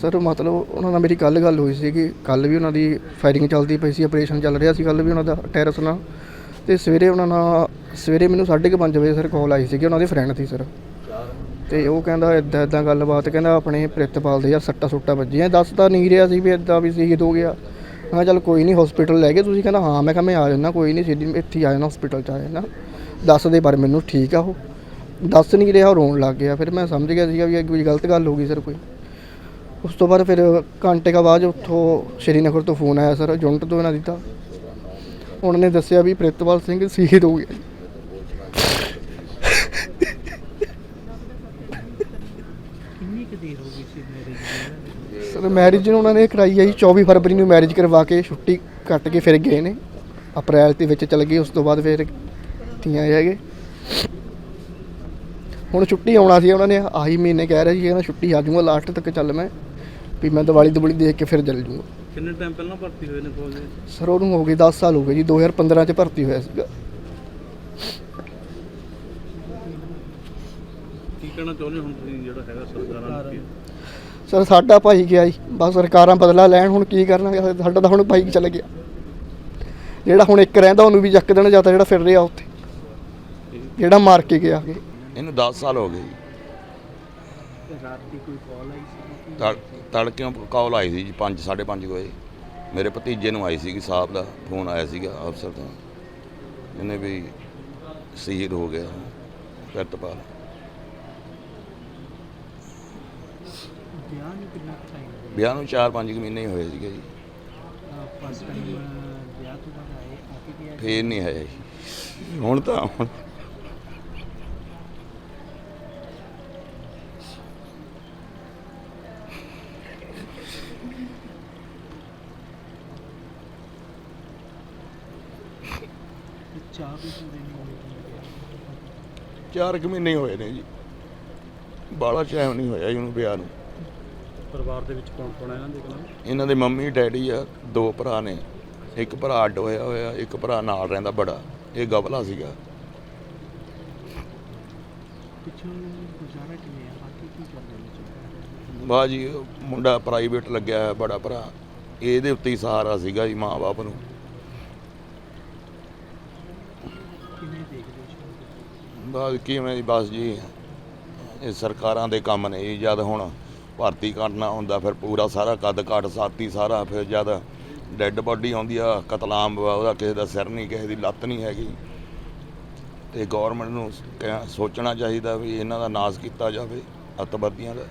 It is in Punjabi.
ਸਰ, ਮਤਲਬ ਉਹਨਾਂ ਨਾਲ ਮੇਰੀ ਕੱਲ ਗੱਲ ਹੋਈ ਸੀ ਕਿ ਕੱਲ ਵੀ ਉਹਨਾਂ ਦੀ ਫਾਇਰਿੰਗ ਚੱਲਦੀ ਪਈ ਸੀ ਆਪਰੇਸ਼ਨ ਚੱਲ ਰਿਹਾ ਸੀ ਕੱਲ ਵੀ ਉਹਨਾਂ ਦਾ ਟੈਰਸ ਨਾਲ। ਤੇ ਸਵੇਰੇ ਉਹਨਾਂ ਨਾਲ, ਸਵੇਰੇ ਮੈਨੂੰ 5:30 ਵਜੇ ਸਰ ਕਾਲ ਆਈ ਸੀ ਕਿ ਉਹਨਾਂ ਦੇ ਫਰੈਂਡ ਸੀ ਸਰ। ਤੇ ਉਹ ਕਹਿੰਦਾ ਇਦਾਂ ਇਦਾਂ ਗੱਲਬਾਤ, ਕਹਿੰਦਾ ਆਪਣੇ ਪ੍ਰਿਤਪਾਲ ਦੇ ਯਾਰ ਸੱਟਾ ਸੁੱਟਾ ਵੱਜੀਆਂ ਦੱਸ ਤਾਂ ਨਹੀਂ ਰਿਹਾ ਸੀ ਵੀ ਇਦਾਂ ਵੀ ਸ਼ਹੀਦ ਹੋ ਗਿਆ। ਮੈਂ ਕਿਹਾ ਚੱਲ ਕੋਈ ਨਹੀਂ ਹਸਪੀਟਲ ਲੈ ਗਏ ਤੁਸੀਂ, ਕਹਿੰਦਾ ਹਾਂ, ਮੈਂ ਕਿਹਾ ਮੈਂ ਆ ਜਾਣਾ ਕੋਈ ਨਹੀਂ, ਸਿੱਧੀ ਇੱਥੇ ਹੀ ਆ ਜਾਣਾ ਹਸਪੀਟਲ ਚ ਆ ਜਾਣਾ ਦੱਸ ਦੇ ਪਰ ਮੈਨੂੰ ਠੀਕ ਆ ਉਹ। ਦੱਸ ਨਹੀਂ ਰਿਹਾ ਉਹ ਰੋਣ ਲੱਗ ਗਿਆ। ਫਿਰ ਮੈਂ ਸਮਝ ਗਿਆ ਸੀਗਾ ਵੀ ਇਹ ਕੋਈ ਗਲਤ ਗੱਲ ਹੋ ਗਈ ਸਰ ਕੋਈ। ਉਸ ਤੋਂ ਬਾਅਦ ਫਿਰ ਘੰਟੇ ਕਾ ਬਾਅਦ ਉੱਥੋਂ ਸ਼੍ਰੀਨਗਰ ਤੋਂ ਫੋਨ ਆਇਆ ਸਰ ਜੁੰਟ ਤੋਂ ਇਹਨਾਂ ਦੀ ਤਾਂ। ਉਹਨਾਂ ਨੇ ਦੱਸਿਆ ਵੀ ਪ੍ਰਿਤਪਾਲ ਸਿੰਘ ਸ਼ਹੀਦ ਹੋ ਗਿਆ ਕੁ ਸਰ ਮੈਰਿਜ ਨੂੰ ਉਹਨਾਂ ਨੇ ਕਰਾਈ ਜੀ 24 ਫਰਵਰੀ ਨੂੰ ਮੈਰਿਜ ਕਰਵਾ ਕੇ ਛੁੱਟੀ ਕੱਟ ਕੇ ਫਿਰ ਗਏ ਨੇ। ਅਪ੍ਰੈਲ ਦੇ ਵਿੱਚ ਚਲੇ ਗਏ ਉਸ ਤੋਂ ਬਾਅਦ ਫਿਰ ਤੀਆਂ ਹੈਗੇ ਹੁਣ ਛੁੱਟੀ ਆਉਣਾ ਸੀ ਉਹਨਾਂ ਨੇ ਆਹੀ ਮਹੀਨੇ ਕਹਿ ਰਿਹਾ ਸੀ ਕਹਿੰਦਾ ਛੁੱਟੀ ਆ ਜਾਊਗਾ ਲਾਸਟ ਤੱਕ ਚੱਲ ਮੈਂ। ਵੀ ਮੈਂ ਦੀਵਾਲੀ ਦਵਾਲੀ ਦੇਖ ਕੇ ਫਿਰ ਚੱਲ ਜਾਊਗਾ ਕਿੰਨੇ ਟਾਈਮ ਪਹਿਲਾਂ ਭਰਤੀ ਹੋਏ ਨੇ ਫੌਜ ਦੇ ਸਰ ਉਹਨੂੰ ਹੋ ਗਏ 10 ਸਾਲ ਹੋ ਗਏ ਜੀ 2015 ਚ ਭਰਤੀ ਹੋਇਆ ਸੀਗਾ। ਕੀ ਕਹਿਣਾ ਚਾਹੁੰਦੇ ਹੁਣ ਤੁਸੀਂ ਜਿਹੜਾ ਹੈਗਾ ਸਰਕਾਰਾਂ ਨੂੰ? ਸਰ ਸਾਡਾ ਭਾਈ ਗਿਆ ਜੀ ਬਸ ਸਰਕਾਰਾਂ ਬਦਲਾ ਲੈਣ ਹੁਣ ਕੀ ਕਰਨਾਗੇ? ਸਾਡਾ ਤਾਂ ਹੁਣ ਭਾਈ ਚੱਲ ਗਿਆ। ਜਿਹੜਾ ਹੁਣ ਇੱਕ ਰਹਿੰਦਾ ਉਹਨੂੰ ਵੀ ਚੱਕ ਦੇਣਾ ਜਾਂਦਾ ਜਿਹੜਾ ਫਿਰ ਰਿਹਾ ਉੱਥੇ। ਜਿਹੜਾ ਮਾਰ ਕੇ ਗਿਆ ਅੱਗੇ। ਇਹਨੂੰ 10 ਸਾਲ ਹੋ ਗਏ ਜੀ। ਰਾਤ ਦੀ ਕੋਈ ਕਾਲ ਆਈ ਸੀ ਤੜ- ਤੜਕਿਓਂ ਕਾਲ ਆਈ ਸੀ ਜੀ 5 5:30 ਵਜੇ। ਮੇਰੇ ਭਤੀਜੇ ਨੂੰ ਆਈ ਸੀਗੀ ਸਾਹਿਬ ਦਾ ਫੋਨ ਆਇਆ ਸੀਗਾ ਅਫਸਰ ਤੋਂ। ਇਹਨੇ ਵੀ ਸ਼ਹੀਦ ਹੋ ਗਿਆ ਪ੍ਰਿਤਪਾਲ ਵਿਆਹ ਨੂੰ ਕਿੰਨਾ ਟਾਈਮ ਵਿਆਹ ਨੂੰ 4-5 ਮਹੀਨੇ ਹੀ ਹੋਏ ਸੀਗੇ ਜੀ। ਫਸਟ ਟਾਈਮ ਵਿਆਹ ਤੋਂ ਬਾਅਦ ਆਏ ਆ ਕੇ ਗਿਆ ਫੇਰ ਨਹੀਂ ਹੈ ਜੀ ਹੁਣ ਤਾਂ ਹੁਣ ਚਾਹ ਵੀ ਪੂਰੇ ਨਹੀਂ ਹੋਏ ਚਾਰ ਕੁ ਮਹੀਨੇ ਹੋਏ ਨੇ ਜੀ। ਬਾਲਾ ਟਾਈਮ ਨਹੀਂ ਹੋਇਆ ਜੀ ਉਹਨੂੰ ਵਿਆਹ ਨੂੰ। ਪਰਿਵਾਰ ਦੇ ਵਿੱਚ ਕੌਣ ਕੌਣ ਹੈ ਇਹਨਾਂ ਦੇ ਕੋਲ ਇਹਨਾਂ ਦੇ ਮੰਮੀ ਡੈਡੀ ਆ ਦੋ ਭਰਾ ਨੇ। ਇੱਕ ਭਰਾ ਅੱਡ ਹੋਇਆ ਹੋਇਆ ਇੱਕ ਭਰਾ ਨਾਲ ਰਹਿੰਦਾ ਬੜਾ। ਇਹ ਗਵਲਾ ਸੀਗਾ। ਪਿੱਛੋਂ ਗੁਜ਼ਾਰਾ ਕਿਵੇਂ ਆ? ਬਾਕੀ ਕੀ ਕਰਦੇ ਨੇ ਬਾ ਜੀ ਉਹ ਮੁੰਡਾ ਪ੍ਰਾਈਵੇਟ ਲੱਗਿਆ ਹੋਇਆ ਬੜਾ ਭਰਾ। ਇਹਦੇ ਉੱਤੇ ਹੀ ਸਹਾਰਾ ਸੀਗਾ ਜੀ ਮਾਂ-ਬਾਪ ਨੂੰ। ਕਿਵੇਂ ਦੇਖਦੇ ਹੋ ਬਸ ਕਿਵੇਂ ਜੀ, ਬਸ ਜੀ, ਇਹ ਸਰਕਾਰਾਂ ਦੇ ਕੰਮ ਨੇ ਜੀ, ਜਦ ਹੁਣ ਭਰਤੀ ਕਰਨਾ ਹੁੰਦਾ, ਫਿਰ ਪੂਰਾ ਸਾਰਾ ਕੱਦ ਕਾਠ ਸਾਥੀ ਸਾਰਾ, ਫਿਰ ਜਦ ਡੈੱਡ ਬਾਡੀ ਆਉਂਦੀ ਆ, ਕਤਲਾਮ ਉਹਦਾ ਕਿਸੇ ਦਾ ਸਿਰ ਨਹੀਂ, ਕਿਸੇ ਦੀ ਲੱਤ ਨਹੀਂ ਹੈਗੀ। ਤੇ ਗਵਰਨਮੈਂਟ ਨੂੰ ਕਹਿ- ਸੋਚਣਾ ਚਾਹੀਦਾ ਵੀ ਇਹਨਾਂ ਦਾ ਨਾਸ ਕੀਤਾ ਜਾਵੇ, ਅੱਤਵਾਦੀਆਂ ਦਾ।